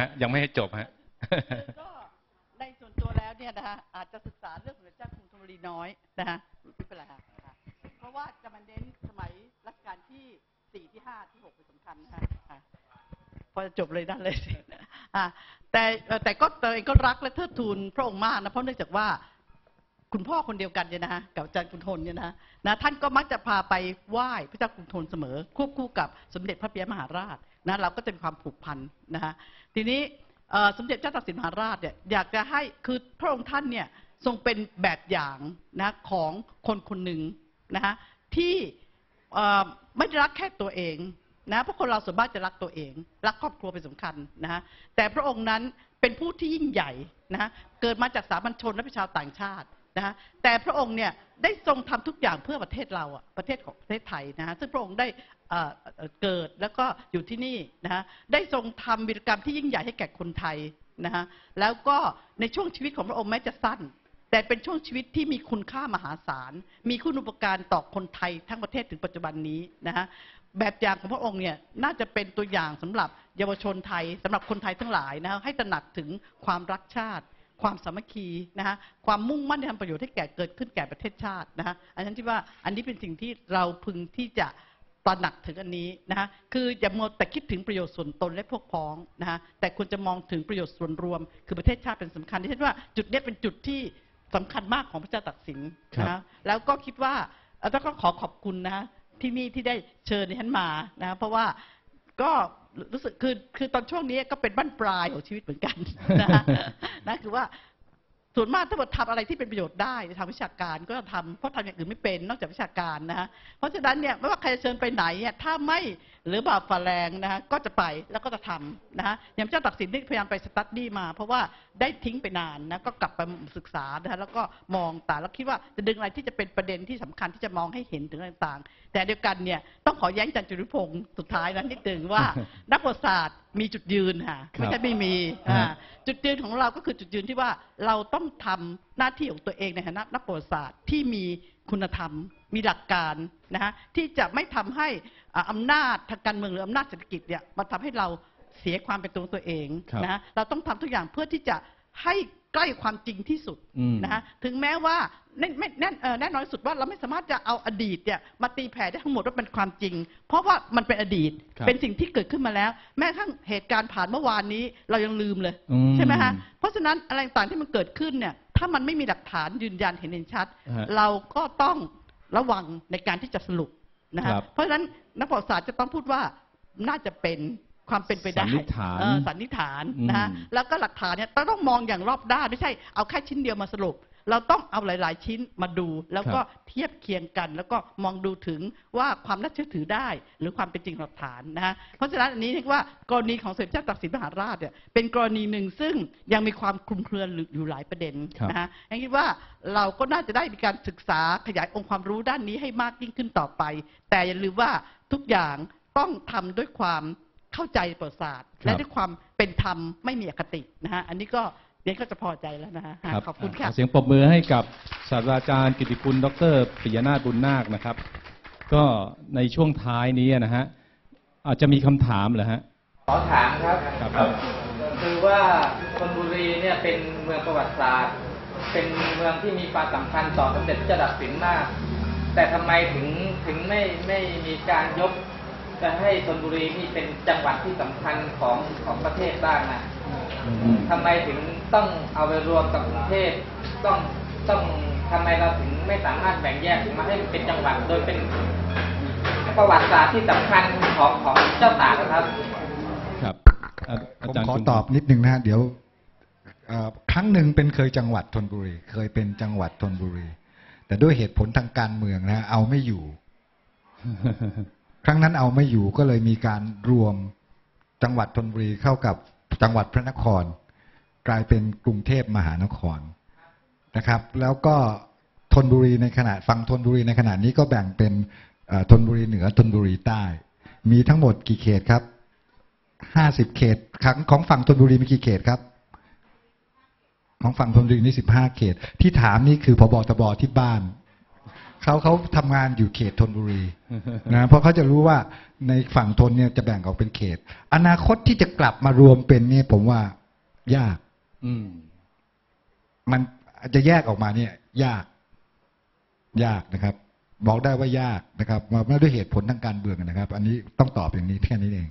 ฮะ ยังไม่ให้จบฮะก็ในส่วนตัวแล้วเนี่ยนะคะอาจจะศึกษาเรื่องสมเด็จเจ้ากรุงธนบุรีน้อยนะคะไม่เป็นไรค่ะเพราะว่าจะมาเน้นสมัยรัชกาลที่สี่ที่ห้าที่หกเป็นสำคัญนะคะพอจะจบเลยนั่นเลยอะแต่แต่ก็ตัวเองก็รักและเทิดทูนพระองค์มากนะเพราะเนื่องจากว่าคุณพ่อคนเดียวกันเนี่ยนะฮะกับอาจารย์กุณฑลเนี่ยนะนะท่านก็มักจะพาไปไหว้พระเจ้ากรุงธนเสมอ ควบคู่กับสมเด็จพระปิยมหาราช นะเราก็จะมีความผูกพันนะฮะทีนี้สมเด็จเจ้าตากสินมหาราชเนี่ยอยากจะให้คือพระองค์ท่านเนี่ยทรงเป็นแบบอย่างนะของคนคนหนึ่งนะฮะที่ไม่ได้รักแค่ตัวเองนะเพราะคนเราส่วนมากจะรักตัวเอง รักครอบครัวเป็นสำคัญนะฮะแต่พระองค์นั้นเป็นผู้ที่ยิ่งใหญ่นะฮะเกิดมาจากสามัญชนและเป็นชาวต่างชาตินะฮะแต่พระองค์เนี่ยได้ทรงทำทุกอย่างเพื่อประเทศเราอะประเทศของประเทศไทยนะฮะซึ่งพระองค์ได้ เกิดแล้วก็อยู่ที่นี่นะฮะได้ทรงทำวีรกรรมที่ยิ่งใหญ่ให้แก่คนไทยนะฮะแล้วก็ในช่วงชีวิตของพระองค์แม้จะสั้น แต่เป็นช่วงชีวิตที่มีคุณค่ามหาศาล มีคุณอุปการต่อคนไทยทั้งประเทศถึงปัจจุบันนี้นะฮะแบบอย่างของพระองค์เนี่ยน่าจะเป็นตัวอย่างสำหรับเยาวชนไทยสำหรับคนไทยทั้งหลายนะฮะให้ตระหนักถึงความรักชาติ ความสามัคคีนะฮะความมุ่งมั่นในทำประโยชน์ให้แก่เกิดขึ้นแก่ประเทศชาตินะฮะอันนั้นที่ว่าอันนี้เป็นสิ่งที่เราพึงที่จะ ตระหนักถึงอันนี้นะฮะคืออย่ามัวแต่คิดถึงประโยชน์ส่วนตนและพวกพ้องนะฮะแต่ควรจะมองถึงประโยชน์ส่วนรวม คือประเทศชาติเป็นสำคัญที่ฉันว่าจุดนี้เป็นจุดที่สำคัญมากของพระเจ้าตากสินนะคะแล้วก็คิดว่าอ่อแล้วก็ขอขอบคุณนะที่นี่ที่ได้เชิญดิฉันมานะเพราะว่าก็รู้สึกคือคือตอนช่วงนี้ก็เป็นบั้นปลายของชีวิตเหมือนกันนะนะคือว่า ส่วนมากถ้าเกิดทำอะไรที่เป็นประโยชน์ได้ในทางวิชาการก็จะทำเพราะทำอย่างอื่นไม่เป็นนอกจากวิชาการนะฮะเพราะฉะนั้นเนี่ยไม่ว่าใครจะเชิญไปไหนเนี่ยถ้าไม่หรือบาปฝ่าแรงนะฮะก็จะไปแล้วก็จะทำนะฮะอย่างเจ้าตักสินที่พยายามไปสตัดดี้มา เพราะว่าได้ทิ้งไปนานนะก็กลับไปศึกษานะฮะแล้วก็มองต่างแล้วคิดว่าจะดึงอะไรที่จะเป็นประเด็นที่สำคัญที่จะมองให้เห็นถึงต่าง ๆ แต่เดียวกันเนี่ยต้องขอแย้งอาจันจุริพงศ์สุดท้ายนั้นนิดหนึ่งว่านักประวัติศาสตร์มีจุดยืนค่ะไม่ใช่ไม่มีอ่าจุดยืนของเราก็คือจุดยืนที่ว่าเราต้องทำหน้าที่ของตัวเองในฐานะนักประวัติศาสตร์ที่มีคุณธรรม มีหลักการนะฮะที่จะไม่ทำให้อ่าอำนาจทางการเมืองหรืออำนาจเศรษฐกิจเนี่ยมาทำให้เราเสียความเป็นตัวของตัวเองครับนะฮะเราต้องทำทุกอย่างเพื่อที่จะ ให้ใกล้ความจริงที่สุดอืมนะฮะถึงแม้ว่าแน่ไม่แน่เอ่อแน่นอนที่สุดว่าเราไม่สามารถจะเอาอดีตเนี่ยมาตีแผ่ได้ทั้งหมดว่าเป็นความจริง เพราะว่ามันเป็นอดีตครับเป็นสิ่งที่เกิดขึ้นมาแล้ว แม้กระทั่งเหตุการณ์ผ่านเมื่อวานนี้เรายังลืมเลยอืมใช่ไหมฮะเพราะฉะนั้นอะไรต่างๆที่มันเกิดขึ้นเนี่ยถ้ามันไม่มีหลักฐานยืนยันเห็นเห็นชัดฮะเราก็ต้องระวังในการที่จะสรุปนะฮะครับเพราะฉะนั้นนักประวัติศาสตร์จะต้องพูดว่าน่าจะเป็น ความเป็นไปได้สันนิษฐานเออสันนิษฐานนะฮะอืม แล้วก็หลักฐานเนี่ยต้องต้องมองอย่างรอบด้านไม่ใช่เอาแค่ชิ้นเดียวมาสรุป เราต้องเอาหลาย ๆ ชิ้นมาดู แล้วก็เทียบเคียงกัน แล้วก็มองดูถึงว่าความน่าเชื่อถือได้ หรือความเป็นจริงหลักฐานนะฮะเพราะฉะนั้นอันนี้เรียกว่ากรณีของสมเด็จเจ้าตากสินมหาราชเนี่ยเป็นกรณีหนึ่งซึ่งยังมีความคลุมเครืออยู่หลายประเด็นครับ นะฮะยังคิดว่าเราก็น่าจะได้มีการศึกษาขยายองค์ความรู้ด้านนี้ให้มากยิ่งขึ้นต่อไป แต่อย่าลืมว่าทุกอย่างต้องทำด้วยความ เข้าใจประวัติศาสตร์ครับและด้วยความเป็นธรรมไม่มีอคตินะฮะอันนี้ก็เรียนก็จะพอใจแล้วนะฮะครับขอบคุณค่ะขอเสียงปรบมือให้กับศาสตราจารย์กิติคุณ ดรปิยนาถบุญนาคนะครับ ก็ในช่วงท้ายนี้นะฮะอาจจะมีคำถามเหรอฮะขอถามครับครับคือว่าธนบุรีเนี่ยเป็นเมืองประวัติศาสตร์ เป็นเมืองที่มีความสำคัญต่อสมเด็จพระเจ้าตากสินมาก แต่ทำไมถึงถึงไม่ไม่มีการยก จะให้ธนบุรีนี่เป็นจังหวัดที่สำคัญของของประเทศบ้างนะอืมทำไมถึงต้องเอาไปรวมกับกรุงเทพต้องต้องทำไมเราถึงไม่สามารถแบ่งแยกมาให้เป็นจังหวัดโดยเป็นประวัติศาสตร์ที่สำคัญของของเจ้าตากนะครับ ครับอาผอามจารย์ขอคุณตอบนิดนึงนะฮะเดี๋ยวเอ่อครั้งหนึ่งเป็นเคยจังหวัดธนบุรี เคยเป็นจังหวัดธนบุรี แต่ด้วยเหตุผลทางการเมืองนะฮะเอาไม่อยู่ ครั้งนั้นเอาไม่อยู่ก็เลยมีการรวมจังหวัดธนบุรีเข้ากับจังหวัดพระนคร กลายเป็นกรุงเทพมหานครนะครับ แล้วก็ธนบุรีในขณะฝั่งธนบุรีในขณะนี้ก็แบ่งเป็นธนบุรีเหนือธนบุรีใต้ มีทั้งหมดกี่เขตครับห้าสิบเขตของของฝั่งธนบุรีมีกี่เขตครับ ของฝั่งธนบุรีนี่สิบห้าเขต ที่ถามนี่คือพบตบที่บ้าน เขาเขาทำงานอยู่เขตธนบุรีนะเพราะเขาจะรู้ว่าในฝั่งทนเนี่ยจะแบ่งออกเป็นเขต อนาคตที่จะกลับมารวมเป็นเนี่ยผมว่ายาก อืม มันจะแยกออกมาเนี่ย ยาก ยากนะครับ บอกได้ว่ายากนะครับมาไม่ด้วยเหตุผลทางการเมืองนะครับ อันนี้ต้องตอบอย่างนี้แค่นี้เอง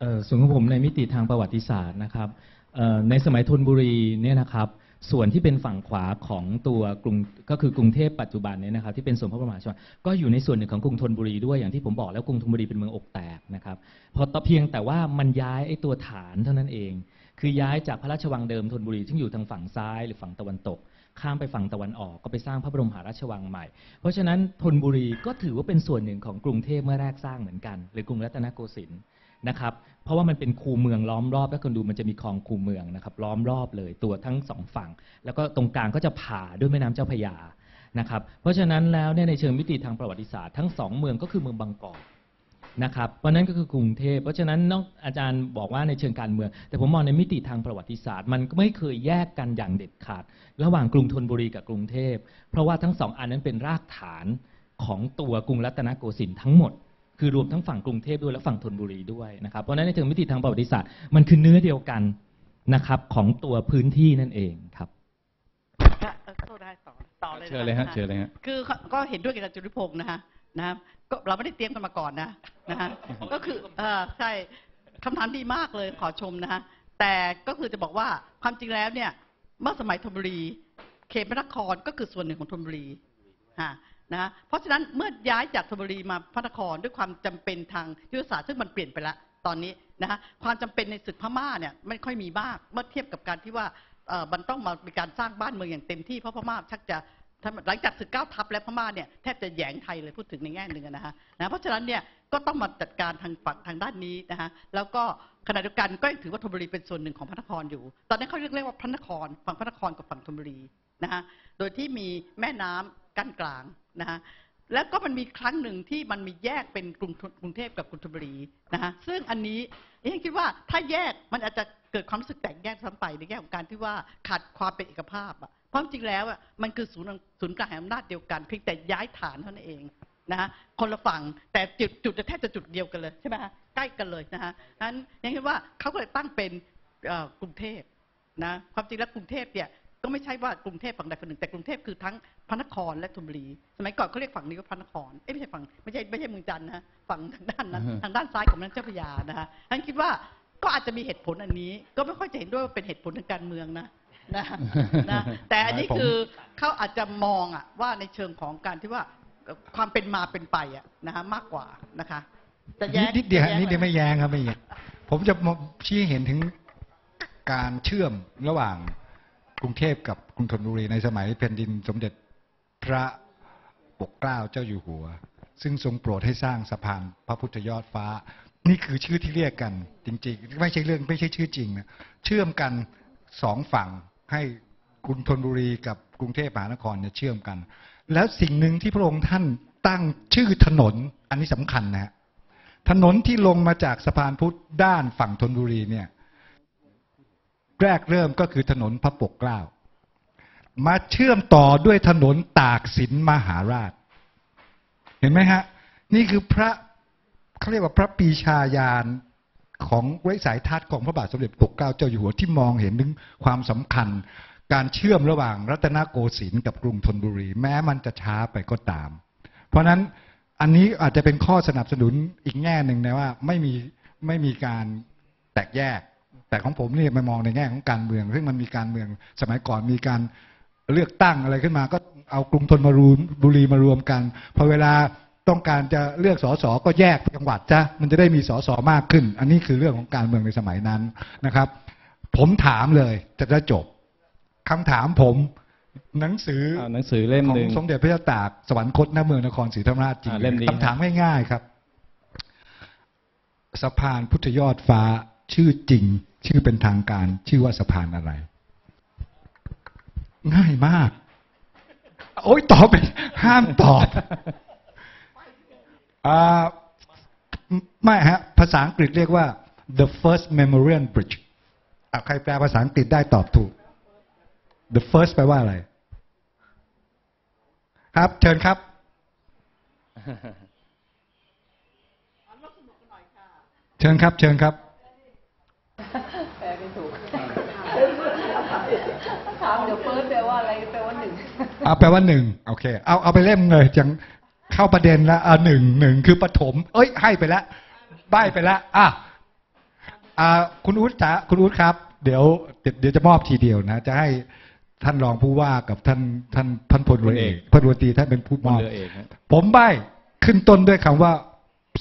เอ่อส่วนของผมในมิติทางประวัติศาสตร์นะครับเอ่อในสมัยธนบุรีเนี่ยนะครับ ส่วนที่เป็นฝั่งขวาของตัวกรุงก็คือกรุงเทพปัจจุบันเนี่ยนะครับที่เป็นส่วนพระบรมราชวังก็อยู่ในส่วนหนึ่งของกรุงธนบุรีด้วยอย่างที่ผมบอกแล้วกรุงธนบุรีเป็นเมืองอกแตกนะครับพอตเพียงแต่ว่ามันย้ายไอ้ตัวฐานเท่านั้นเอง คือย้ายจากพระราชวังเดิมธนบุรีซึ่งอยู่ทางฝั่งซ้ายหรือฝั่งตะวันตก ข้ามไปฝั่งตะวันออกก็ไปสร้างพระบรมหาราชวังใหม่ เพราะฉะนั้นธนบุรีก็ถือว่าเป็นส่วนหนึ่งของกรุงเทพเมื่อแรกสร้างเหมือนกัน หรือกรุงรัตนโกสินทร์ นะครับ เพราะว่ามันเป็นคูเมืองล้อมรอบแล้วคุณดูมันจะมีคลองคูเมืองนะครับ ล้อมรอบเลยตัวทั้งสองฝั่ง แล้วก็ตรงกลางก็จะผ่าด้วยแม่น้ำเจ้าพระยานะครับ เพราะฉะนั้นแล้วเนี่ยในเชิงมิติทางประวัติศาสตร์ทั้งสองเมืองก็คือเมืองบางกอกนะครับเพราะนั้นก็คือกรุงเทพเพราะฉะนั้นนอกอาจารย์บอกว่าในเชิงการเมือง แต่ผมมองในมิติทางประวัติศาสตร์ มันไม่เคยแยกกันอย่างเด็ดขาด ระหว่างกรุงธนบุรีกับกรุงเทพ เพราะว่าทั้งสองอันนั้นเป็นรากฐานของตัวกรุงรัตนโกสินทร์ทั้งหมด คือรวมทั้งฝั่งกรุงเทพด้วยและฝั่งธนบุรีด้วยนะครับ เพราะฉะนั้นในเชิงมิติทางประวัติศาสตร์มันคือเนื้อเดียวกันนะครับของตัวพื้นที่นั่นเองครับค่ะเอ่อโทษได้ต่อต่อเลยนคเชิญเลยฮะนคเชิญเลยฮะคือก็เห็นด้วยกับอาจารย์จุลิพงศ์นะฮะนะครับก็เราไม่ได้เตรียมกันมาก่อนนะนะฮะก็คือเออใช่คำถามดีมากเลยขอชมนะฮะแต่ก็คือจะบอกว่าความจริงแล้วเนี่ยเมื่อสมัยธนบุรีเขตพระนครก็คือส่วนหนึ่งของธนบุรีฮะ นะเพราะฉะนั้นเมื่อย้ายจากธนบุรีมาพระนครด้วยความจำเป็นทางยุทธศาสตร์ซึ่งมันเปลี่ยนไปแล้วตอนนี้นะฮะความจำเป็นในศึกพม่าเนี่ยไม่ค่อยมีมากเมื่อเทียบกับการที่ว่าเอ่อมันต้องมามีการสร้างบ้านเมืองอย่างเต็มที่เพราะพม่าชักจะหลังจากศึกเก้าทัพแล้วพม่าเนี่ยแทบจะแยงไทยเลยพูดถึงในแง่หนึ่งนะฮะนะเพราะฉะนั้นเนี่ยก็ต้องมาจัดการทางฝั่งทางด้านนี้นะฮะแล้วก็ขณะเดียวกันก็ยังถือว่าธนบุรีเป็นส่วนหนึ่งของพระนครอยู่ ตอนนี้เขาเรียกเรียกว่าพระนครฝั่งพระนครกับฝั่งธนบุรีนะฮะโดยที่มีแม่น้ำกั้นกลาง นะฮะแล้วก็มันมีครั้งหนึ่งที่มันมีแยกเป็นกรุงกรุงเทพกับกรุงธนบุรีนะฮะซึ่งอันนี้เอ๊ะคิดว่าถ้าแยกมันอาจจะเกิดความรู้สึกแตกแยกซ้ำไปในแง่ของการที่ว่าขาดความเป็นเอกภาพอะเพราะจริงแล้วอะมันคือศูนย์ศูนย์กลางแห่งอำนาจเดียวกันเพียงแต่ย้ายฐานเท่านั้นเองนะฮะคนละฝั่งแต่จุดจุดจะแทบจะจุดเดียวกันเลยใช่ไหมฮะใกล้กันเลยนะฮะนั้นยังคิดว่าเขาก็เลยตั้งเป็นกรุงเทพนะความจริงแล้วกรุงเทพเนี่ย ก็ไม่ใช่ว่ากรุงเทพฝั่งใดฝั่งหนึ่งแต่กรุงเทพคือทั้งพระนครและธนบุรี สมัยก่อนเขาเรียกฝั่งนี้ว่าพระนครเอ้ยไม่ใช่ฝั่งไม่ใช่ไม่ใช่เมืองจันทร์นะฮะฝั่งทางด้านนั้นอือฮะทางด้านซ้ายของแม่น้ำเจ้าพระยานะฮะฉันคิดว่าก็อาจจะมีเหตุผลอันนี้ ก็ไม่ค่อยจะเห็นด้วยว่าเป็นเหตุผลทางการเมืองนะนะนะแต่อันนี้คือเขาอาจจะมองอะว่าในเชิงของการที่ว่าเอ่อความเป็นมาเป็นไปอะนะฮะมากกว่านะคะจะแย้งนิดเดียวจะฮะแงนิดเดียวไหมไม่แย้งครับไม่แย้งผมจะมองชี้เห็นถึงการเชื่อมระหว่าง กรุงเทพกับกรุงธนบุรีในสมัยแผ่นดินสมเด็จพระปกเกล้าเจ้าอยู่หัว ซึ่งทรงโปรดให้สร้างสะพานพระพุทธยอดฟ้า นี่คือชื่อที่เรียกกัน จริงๆ ไม่ใช่เรื่องไม่ใช่ชื่อจริงนะเชื่อมกันสองฝั่งให้กรุงธนบุรีกับกรุงเทพมหานครเนี่ยเชื่อมกัน แล้วสิ่งหนึ่งที่พระองค์ท่านตั้งชื่อถนนอันนี้สำคัญนะฮะถนนที่ลงมาจากสะพานพุทธด้านฝั่งธนบุรีเนี่ย แรกเริ่มก็คือถนนพระปกเกล้า มาเชื่อมต่อด้วยถนนตากสินมหาราช เห็นไหมฮะ นี่คือพระเขาเรียกว่าพระปีชาญาณของวิสัยทัศน์ของพระบาทสมเด็จปกเกล้าเจ้าอยู่หัวที่มองเห็นถึงความสำคัญ การเชื่อมระหว่างรัตนโกสินทร์กับกรุงธนบุรี แม้มันจะช้าไปก็ตาม เพราะฉะนั้นอันนี้อาจจะเป็นข้อสนับสนุนอีกแง่หนึ่งนะว่าไม่มีไม่มีการแตกแยก แต่ของผมเนี่ยมามองในแง่ของการเมือง ซึ่งมันมีการเมือง สมัยก่อนมีการเลือกตั้งอะไรขึ้นมา ก็เอากรุงธนบุรีมารวมกันพอเวลาต้องการจะเลือกสสก็แยกจังหวัดจ้ะมันจะได้มีสสมากขึ้น อันนี้คือเรื่องของการเมืองในสมัยนั้นนะครับ ผมถามเลยจะได้จบคำถามผมหนังสือเอาหนังสือเล่มขอหนึ่งงสมเด็จพระเจ้าตากสวรรคตณเมืองนครศรีธรรมราชจริงอ่าเล่มนี้คำถามง่ายๆครับสะพานพุทธยอดฟ้าชื่อจริง ชื่อเป็นทางการชื่อว่าสะพานอะไร ง่ายมาก โอ้ยตอบไปห้ามตอบอ่าไม่ฮะ ภาษาอังกฤษเรียกว่า the first memorial bridge อะใครแปลภาษาอังกฤษได้ตอบถูก the first แปลว่าอะไร ครับเชิญครับเชิญครับ เชิญครับ แปลไม่ถูกถาม เดี๋ยวเฟิร์สแปลว่าอะไรแปลว่าหนึ่งเอาแปลว่าหนึ่งโอเค เอาเอาไปเล่มเลยจังเข้าประเด็นแล้วอ่าหนึ่งหนึ่งคือปฐมเอ้ย ให้ไปแล้วใบไปแล้วอะอ่าคุณอู๊ดจ๋าคุณอู๊ดครับเดี๋ยวเดี๋ยวเดี๋ยวจะมอบทีเดียวนะ จะให้ท่านรองผู้ว่ากับท่านท่านท่านพลเรือเอกพลเรือตรีท่านเป็นผู้พมลอบเรือเอกฮะผมใบขึ้นต้นด้วยคำว่า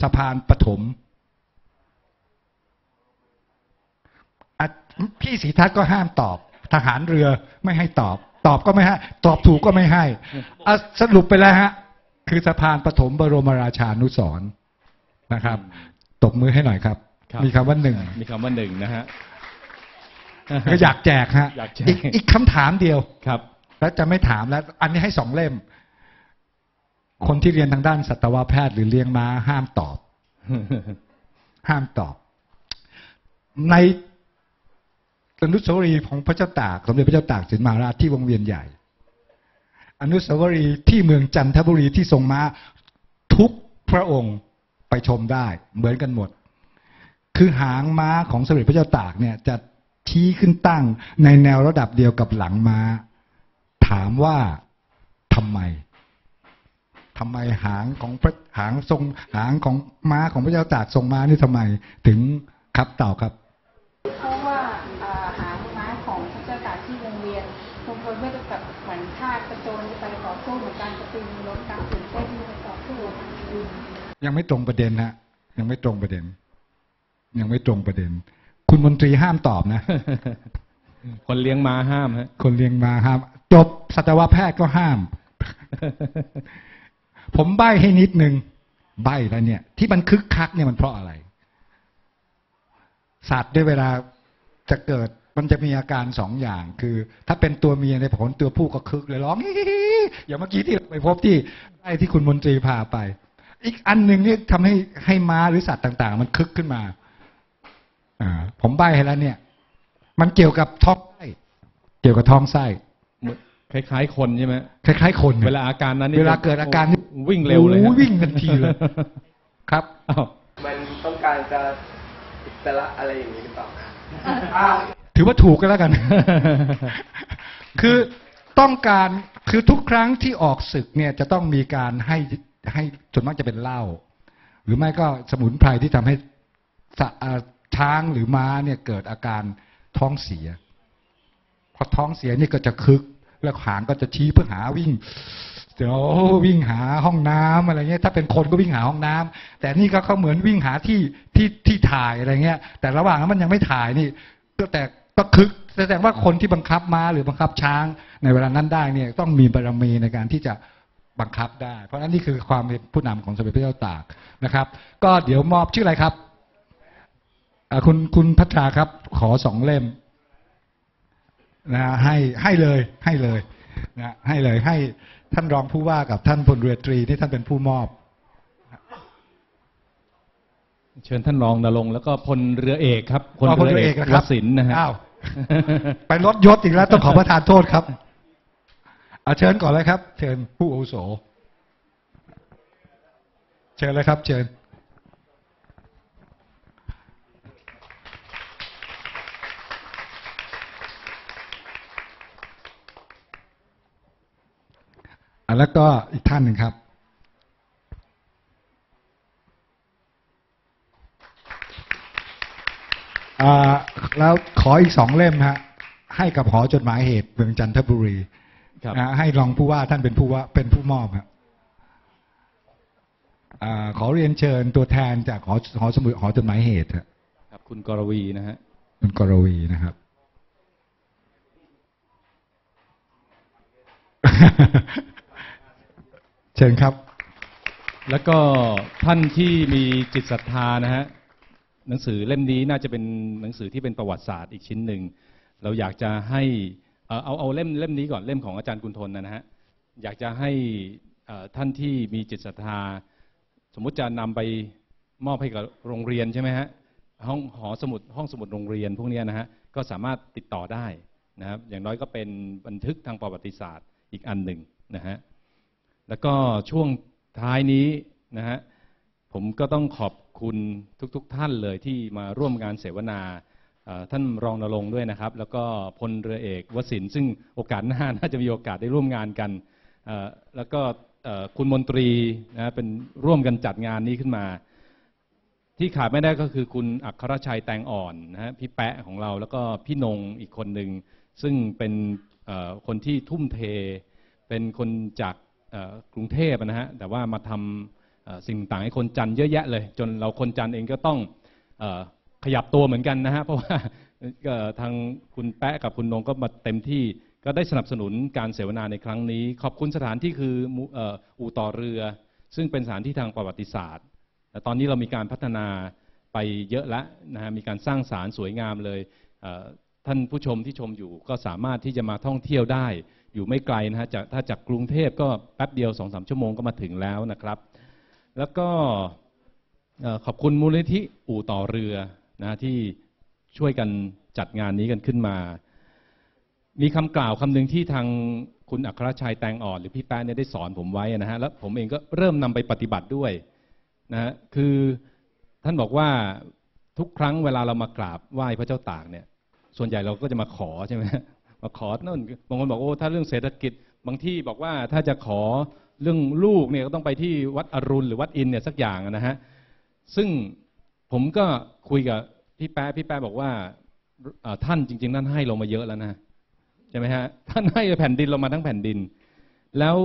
สะพานปฐมอะพี่ศรีทัศน์ก็ห้ามตอบ ทหารเรือไม่ให้ตอบ ตอบก็ไม่ให้ตอบถูกก็ไม่ให้อะสรุปไปแล้วฮะ คือสะพานปฐมบรมราชานุสรณ์นะครับตบมือให้หน่อยครับครับมีคำว่าหนึ่งมีคำว่าหนึ่งนะฮะก็อยากแจกฮะอยากแจกอีกอีกคำถามเดียวครับ แล้วจะไม่ถามแล้ว อันนี้ให้สองเล่ม คนที่เรียนทางด้านสัตวแพทย์หรือเลี้ยงม้าห้ามตอบ ห้ามตอบ ใน อนุสาวรีย์ของพระเจ้าตากสมเด็จพระเจ้าตากสินมหาราชที่วงเวียนใหญ่ อนุสาวรีย์ที่เมืองจันทบุรีที่ทรงม้าทุกพระองค์ไปชมได้ เหมือนกันหมด คือหางม้าของสมเด็จพระเจ้าตากเนี่ยจะชี้ขึ้นตั้งในแนวระดับเดียวกับหลังม้า ถามว่าทำไมทำไมหางของพระหางทรงหางของม้าของพระเจ้าตากทรงม้านี่ทำไม ถึงครับเต่าครับ ยังไม่ตรงประเด็นฮะยังไม่ตรงประเด็น ยังไม่ตรงประเด็น คุณมนตรีห้ามตอบนะ คนเลี้ยงม้าห้ามฮะคนเลี้ยงมาห้าม จบสัตวแพทย์ก็ห้าม ผมใบ้ให้นิดนึง ใบ้แล้วเนี่ย ที่มันคึกคักเนี่ยมันเพราะอะไร สัตว์ด้วยเวลาจะเกิดมันจะมีอาการสองอย่าง คือ ถ้าเป็นตัวเมียในผลตัวผู้ก็คึกเลยร้องอย่างเมื่อกี้ที่ไปพบที่ไอ้ที่คุณมนตรีพาไป อีกอันหนึ่งนี่ทำให้ให้ม้าหรือสัตว์ต่าง ๆ มันคึกขึ้นมาอ่าผมใบ้ให้แล้วเนี่ย มันเกี่ยวกับท้องไส้เกี่ยวกับท้องไส้คล้ายๆ คนใช่ไหมคล้ายๆคนนี่ยเวลาอาการนั้นนี่เวลาเกิดอาการนี่วิ่งเร็วเลยฮะโอ้วิ่งทันทีเลยครับอ้าวมันต้องการจะอิสระอะไรอย่างนี้หรือเปล่าถือว่าถูกกันแล้วกัน คือต้องการคือทุกครั้งที่ออกศึกเนี่ยจะต้องมีการให้ ให้ส่วนมากจะเป็นเหล้าหรือไม่ก็สมุนไพรที่ทำให้ช้างหรือม้าเนี่ยเกิดอาการท้องเสียพอท้องเสียนี่ก็จะคึก แล้วหางก็จะชี้เพื่อหาวิ่งเดี๋ยววิ่งหาห้องน้ำอะไรเงี้ยถ้าเป็นคนก็วิ่งหาห้องน้ำแต่นี่ก็เขาเหมือนวิ่งหาที่ที่ที่ถ่ายอะไรเงี้ย แต่ระหว่างนั้นมันยังไม่ถ่ายนี่ก็แต่ก็คึกแสดงว่าคนที่บังคับม้าหรือบังคับช้างในเวลานั้นได้เนี่ยต้องมีบารมีในการที่จะ บังคับได้ เพราะฉะนั้นนี่คือความเป็นผู้นำของสมเด็จพระเจ้าตากนะครับ ก็เดี๋ยวมอบชื่ออะไรครับอ่าคุณคุณพัทราครับ ขอสองเล่มนะฮะให้ให้เลยให้เลยนะให้เลยให้ท่านรองผู้ว่ากับท่านพลเรือตรีที่ท่านเป็นผู้มอบ เชิญท่านรองนรงค์แล้วก็พลเรือเอกครับพลอ๋อพลเรือเรือเอเอกกนะครับวสินทร์นะฮะอ้าวไปลดยศอีกแล้วต้องขอประทานโทษครับเอาเชิญก่อนเลยครับ เชิญผู้อาวุโส เชิญเลยครับ เชิญอแล้วก็อีกท่านหนึ่งครับแล้วขออีกสองเล่มฮะให้กับหอจดหมายเหตุเมืองจันทบุรี นะให้รองผู้ว่าท่านเป็นผู้ว่าเป็นผู้มอบครับอ่าขอเรียนเชิญตัวแทนจากหอหอสมุดหอจดหมายเหตุฮะครับ คุณกรวีนะฮะคุณกรวีนะครับ เชิญครับ แล้วก็ท่านที่มีจิตศรัทธานะฮะหนังสือเล่มนี้น่าจะเป็นหนังสือที่เป็นประวัติศาสตร์อีกชิ้นหนึ่ง เราอยากจะให้ เอเอาเอาเล่มเล่มนี้ก่อนเล่มของอาจารย์กุลทนนะฮะอยากจะให้ท่านที่มีจิตศรัทธา สมมุติจะนำไปมอบให้กับโรงเรียนใช่ไหมฮะห้องหอสมุดห้องสมุดโรงเรียนพวกนี้นะฮะก็สามารถติดต่อได้นะครับอย่างน้อยก็เป็นบันทึกทางประวัติศาสตร์อีกอันหนึ่งนะฮะแล้วก็ช่วงท้ายนี้นะฮะผมก็ต้องขอบคุณทุกๆทท่านเลยที่มาร่วมงานเสวนา ท่านรองนรงค์ด้วยนะครับ แล้วก็พลเรือเอกวสินซึ่งโอกาสหน้าน่าจะมีโอกาสได้ร่วมงานกันแล้วก็คุณมนตรีนะเป็นร่วมกันจัดงานนี้ขึ้นมา ที่ขาดไม่ได้ก็คือคุณอัครชัยแตงอ่อนนะฮะพี่แปะของเราแล้วก็พี่นงอีกคนหนึ่งซึ่งเป็นคนที่ทุ่มเท เป็นคนจากกรุงเทพนะฮะแต่ว่ามาทำสิ่งต่างให้คนจันเยอะแยะเลย จนเราคนจันเองก็ต้องอ ขยับตัวเหมือนกันนะฮะเพราะว่าทางคุณแปะกับคุณนงก็มาเต็มที่ก็ได้สนับสนุนการเสวนาในครั้งนี้ ขอบคุณสถานที่คืออู่ต่อเรือ ซึ่งเป็นสถานที่ทางประวัติศาสตร์แต่ตอนนี้เรามีการพัฒนาไปเยอะแล้วนะฮะมีการสร้างสารสวยงามเลยท่านผู้ชมที่ชมอยู่ก็สามารถที่จะมาท่องเที่ยวได้ อยู่ไม่ไกลนะฮะจากถ้าจากกรุงเทพก็แป๊บเดียวสองสามชั่วโมงก็มาถึงแล้วนะครับ แล้วก็ขอบคุณมูลนิธิอู่ต่อเรือ นะที่ช่วยกันจัดงานนี้กันขึ้นมา มีคำกล่าวคำหนึ่งที่ทางคุณอัครชัยแตงอ่อนหรือพี่แป๊ะเนี่ยได้สอนผมไว้นะฮะแล้วผมเองก็เริ่มนำไปปฏิบัติด้วยนะฮะคือท่านบอกว่าทุกครั้งเวลาเรามากราบไหว้พระเจ้าตากเนี่ย ส่วนใหญ่เราก็จะมาขอใช่ไหมมาขอนั่นบางคนบอกโอ้ถ้าเรื่องเศรษฐกิจบางที่บอกว่าถ้าจะขอเรื่องลูกเนี่ยก็ต้องไปที่วัดอรุณหรือวัดอินเนี่ยสักอย่างนะฮะซึ่ง ผมก็คุยกับพี่แป๊ะพี่แป๊ะบอกว่าท่านจริง ๆ ท่านให้เรามาเยอะแล้วนะใช่ไหมฮะท่านให้แผ่นดินเรามาทั้งแผ่นดิน แล้ว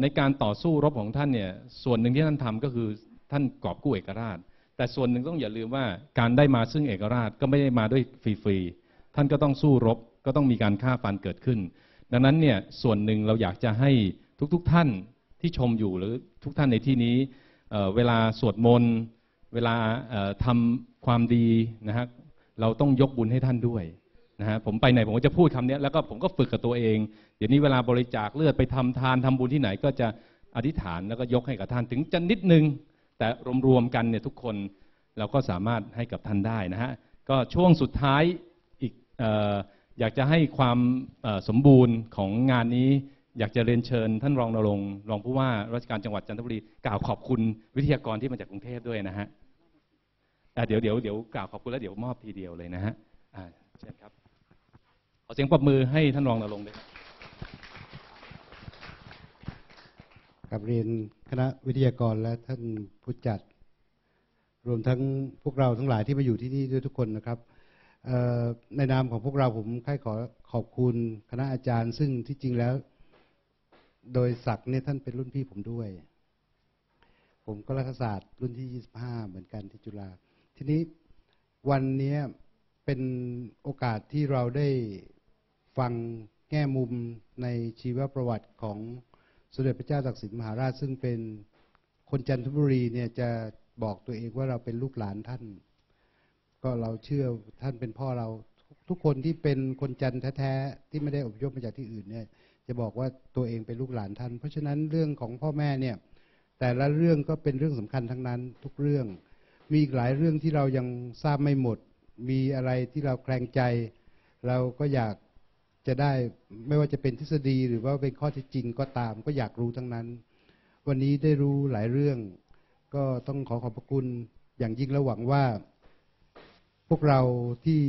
ในการต่อสู้รบของท่านเนี่ย ส่วนหนึ่งที่ท่านทำก็คือท่านกอบกู้เอกราช แต่ส่วนหนึ่งต้องอย่าลืมว่าการได้มาซึ่งเอกราชก็ไม่ได้มาด้วยฟรีๆท่านก็ต้องสู้รบก็ต้องมีการฆ่าฟันเกิดขึ้น ดังนั้นเนี่ยส่วนหนึ่งเราอยากจะให้ทุกๆท่านที่ชมอยู่หรือทุกท่านในที่นี้เเวลาสวดมนต์ เวลาทำความดีนะฮะเราต้องยกบุญให้ท่านด้วยนะฮะผมไปไหนผมก็จะพูดคำนี้แล้วก็ผมก็ฝึกกับตัวเอง เดี๋ยวนี้เวลาบริจาคเลือดไปทำทานทำบุญที่ไหน ก็จะอธิษฐานแล้วก็ยกให้กับท่านถึงจะนิดนึง แต่รวมๆกันเนี่ยทุกคนเราก็สามารถให้กับท่านได้นะฮะก็ช่วงสุดท้ายอีกออยากจะให้ความสมบูรณ์ของงานนี้ อยากจะเรียนเชิญ ท่านรองนรงรองผู้ว่าราชการจังหวัดจันทบุรีกล่าวขอบคุณวิทยากรที่มาจากกรุงเทพด้วยนะฮะอ่เดี๋ยวเดี๋ยวเดี๋ยวกล่าวขอบคุณแล้วเดี๋ยวมอบทีเดียวเลยนะฮะอ่าเชิญครับขอเสียงปรบมือให้ท่านรองนรงค์ด้วยกับเรียนคณะวิทยากรและท่านผู้จัด รวมทั้งพวกเราทั้งหลายที่มาอยู่ที่นี่ด้วยทุกคนนะครับในนามของพวกเราผมใครขอขอบคุณคณะอาจารย์ ซึ่งที่จริงแล้ว โดยศักดิ์เนี่ยท่านเป็นรุ่นพี่ผมด้วย ผมก็รัฐศาสตร์รุ่นที่ 25 เหมือนกันที่จุฬาทีนี้วันนี้เป็นโอกาสที่เราได้ฟังแง่มุมในชีวประวัติของสมเด็จพระเจ้าตากสินมหาราช ซึ่งเป็นคนจันทบุรีเนี่ยจะบอกตัวเองว่าเราเป็นลูกหลานท่าน ก็เราเชื่อท่านเป็นพ่อเราทุกคนที่เป็นคนจันทร์แท้ๆที่ไม่ได้อพยพมาจากที่อื่นเนี่ย จะบอกว่าตัวเองเป็นลูกหลานท่าน เพราะฉะนั้นเรื่องของพ่อแม่เนี่ย แต่ละเรื่องก็เป็นเรื่องสำคัญทั้งนั้นทุกเรื่อง มีอีกหลายเรื่องที่เรายังทราบไม่หมด มีอะไรที่เราแคลงใจ เราก็อยากจะได้ไม่ว่าจะเป็นทฤษฎีหรือว่าเป็นข้อเท็จจริงก็ตาม ก็อยากรู้ทั้งนั้น วันนี้ได้รู้หลายเรื่อง ก็ต้องขอขอบพระคุณอย่างยิ่งและหวังว่า พวกเราที่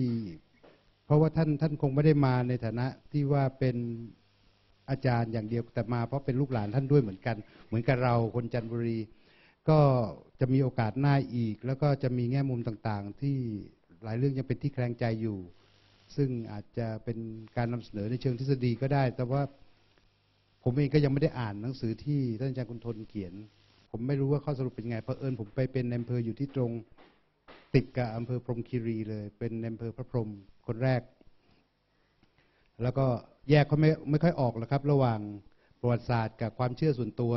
เพราะว่าท่านท่านคงไม่ได้มาในฐานะที่ว่าเป็น อาจารย์อย่างเดียวแต่มาเพราะเป็นลูกหลานท่านด้วยเหมือนกัน เหมือนกับเราคนจันทบุรี ก็จะมีโอกาสหน้าอีก แล้วก็จะมีแง่มุมต่างๆ ที่หลายเรื่องยังเป็นที่แคลงใจอยู่ ซึ่งอาจจะเป็นการนำเสนอในเชิงทฤษฎีก็ได้ แต่ว่าผมเองก็ยังไม่ได้อ่านหนังสือที่ท่านอาจารย์คุณทนเขียน ผมไม่รู้ว่าข้อสรุปเป็นไงเพราะเอิญผมไปเป็นอำเภออยู่ที่ตรงติดกับอำเภอพรมคีรีเลย เป็นอำเภอพระพรหมคนแรก แล้วก็ แยกเขาไม่ไม่ค่อยออกหรอกครับ ระหว่างประวัติศาสตร์กับความเชื่อส่วนตัว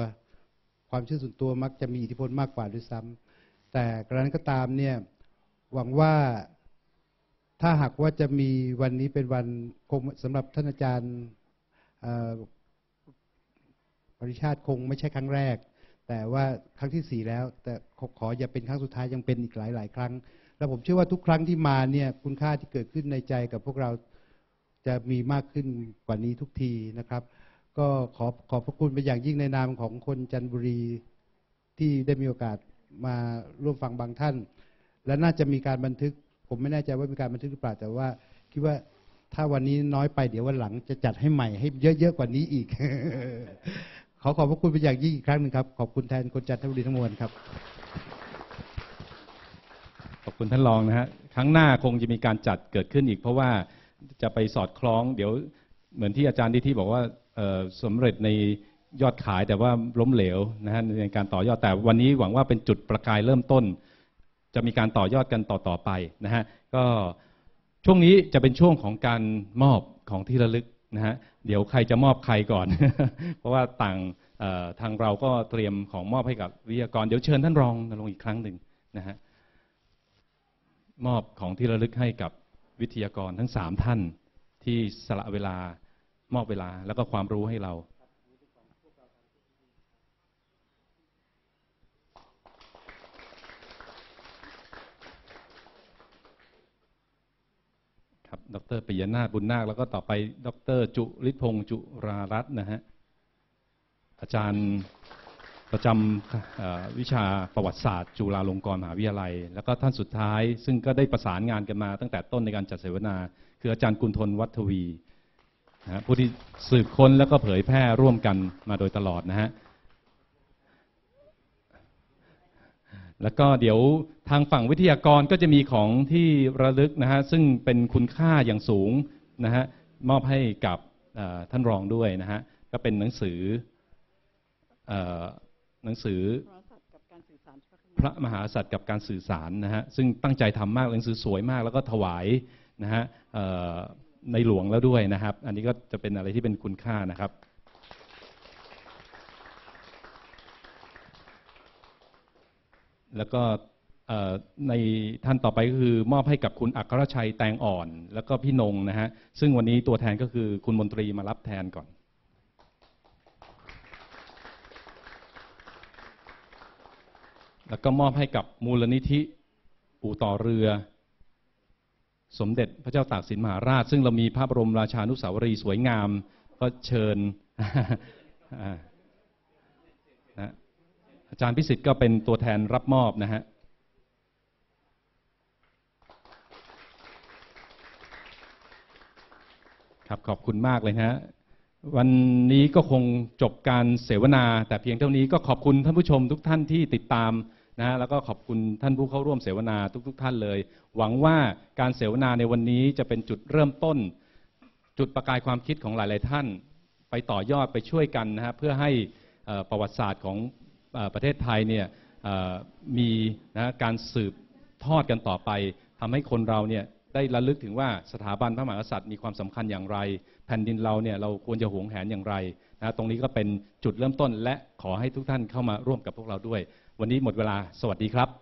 ความเชื่อส่วนตัวมักจะมีอิทธิพลมากกว่าด้วยซ้ำแต่กระนั้นก็ตามเนี่ยหวังว่าถ้าหากว่าจะมีวันนี้เป็นวันคงสำหรับท่านอาจารย์ปริชาติคงไม่ใช่ครั้งแรก แต่ว่าครั้งที่สี่แล้ว แต่ขออย่าเป็นครั้งสุดท้ายยังเป็นอีกหลายหลายครั้ง แล้วผมเชื่อว่าทุกครั้งที่มาเนี่ยคุณค่าที่เกิดขึ้นในใจกับพวกเรา จะมีมากขึ้นกว่านี้ทุกทีนะครับ ก็ขอขอบพระคุณเป็นอย่างยิ่งในนามของคนจันทบุรีที่ได้มีโอกาสมาร่วมฟังบางท่าน และน่าจะมีการบันทึก ผมไม่แน่ใจว่ามีการบันทึกหรือเปล่าแต่ว่า คิดว่าถ้าวันนี้น้อยไปเดี๋ยววันหลังจะจัดให้ใหม่ให้เยอะๆกว่านี้อีก ขอขอบพระคุณเป็นอย่างยิ่งอีกครั้งหนึ่งครับ ขอบคุณแทนคนจันทบุรีทั้งมวลครับ ขอบคุณท่านรองนะฮะครั้งหน้าคงจะมีการจัดเกิดขึ้นอีกเพราะว่า จะไปสอดคล้อง เดี๋ยวเหมือนที่อาจารย์ดิที่บอกว่าเอ่อสำเร็จในยอดขายแต่ว่าล้มเหลวนะฮะในการต่อยอดแต่วันนี้หวังว่าเป็นจุดประกายเริ่มต้น จะมีการต่อยอดกันต่อๆไปนะฮะก็ช่วงนี้จะเป็นช่วงของการมอบของที่ระลึกนะฮะเดี๋ยวใครจะมอบใครก่อน เพราะว่าต่างทางเราก็เตรียมของมอบให้กับวิทยากร เดี๋ยวเชิญท่านรองนรงอีกครั้งหนึ่งนะฮะมอบของที่ระลึกให้กับ วิทยากรทั้งสามท่านที่สละเวลามอบเวลาแล้วก็ความรู้ให้เรา ครับ ดรปิยนาถบุญนาค แล้วก็ต่อไป ดร จุริพงษ์จุรารัตน์นะฮะ อาจารย์ ประจำเอ่อวิชาประวัติศาสตร์ จุฬาลงกรณ์มหาวิทยาลัย แล้วก็ท่านสุดท้าย ซึ่งก็ได้ประสานงานกันมาตั้งแต่ต้นในการจัดเสวนา คืออาจารย์กุลทนวัฒวีนะผู้ที่สืบค้นแล้วก็เผยแพร่ร่วมกันมาโดยตลอดนะฮะแล้วก็เดี๋ยวทางฝั่งวิทยากรก็จะมีของที่ระลึกนะฮะซึ่งเป็นคุณค่าอย่างสูงนะฮะมอบให้กับท่านรองด้วยนะฮะก็เป็นหนังสืออ หนังสือพระมหากษัตริย์กับการสื่อสารนะฮะซึ่งตั้งใจทำมากหนังสือสวยมาก แล้วก็ถวายนะฮะเอ่อในหลวงแล้วด้วยนะครับ อันนี้ก็จะเป็นอะไรที่เป็นคุณค่านะครับ แล้วก็เอ่อในท่านต่อไปก็คือมอบให้กับคุณอัครชัยแตงอ่อน แล้วก็พี่นงนะฮะซึ่งวันนี้ตัวแทนก็คือคุณมนตรีมารับแทนก่อน แล้วก็มอบให้กับมูลนิธิอู่ต่อเรือ สมเด็จพระเจ้าตากสินมหาราช ซึ่งเรามีพระบรมราชานุสาวรีย์สวยงาม ก็เชิญอานะอาจารย์พิสิทธิ์ก็เป็นตัวแทนรับมอบนะฮะครับขอบคุณมากเลยฮะวันนี้ก็คงจบการเสวนา แต่เพียงเท่านี้ก็ขอบคุณท่านผู้ชมทุกท่านที่ติดตาม นะฮะแล้วก็ขอบคุณท่านผู้เข้าร่วมเสวนาทุกๆท่านเลย หวังว่าการเสวนาในวันนี้จะเป็นจุดเริ่มต้น จุดประกายความคิดของหลาย ๆ ท่าน ไปต่อยอดไปช่วยกันนะฮะเพื่อให้ประวัติศาสตร์ของประเทศไทยเนี่ยมีนะการสืบทอดกันต่อไปทำให้คนเราเนี่ยได้ระลึกถึงว่าสถาบันพระมหากษัตริย์มีความสำคัญอย่างไร แผ่นดินเราเนี่ยเราควรจะหวงแหนอย่างไรนะตรงนี้ก็เป็นจุดเริ่มต้นและขอให้ทุกท่านเข้ามาร่วมกับพวกเราด้วย วันนี้หมดเวลาสวัสดีครับ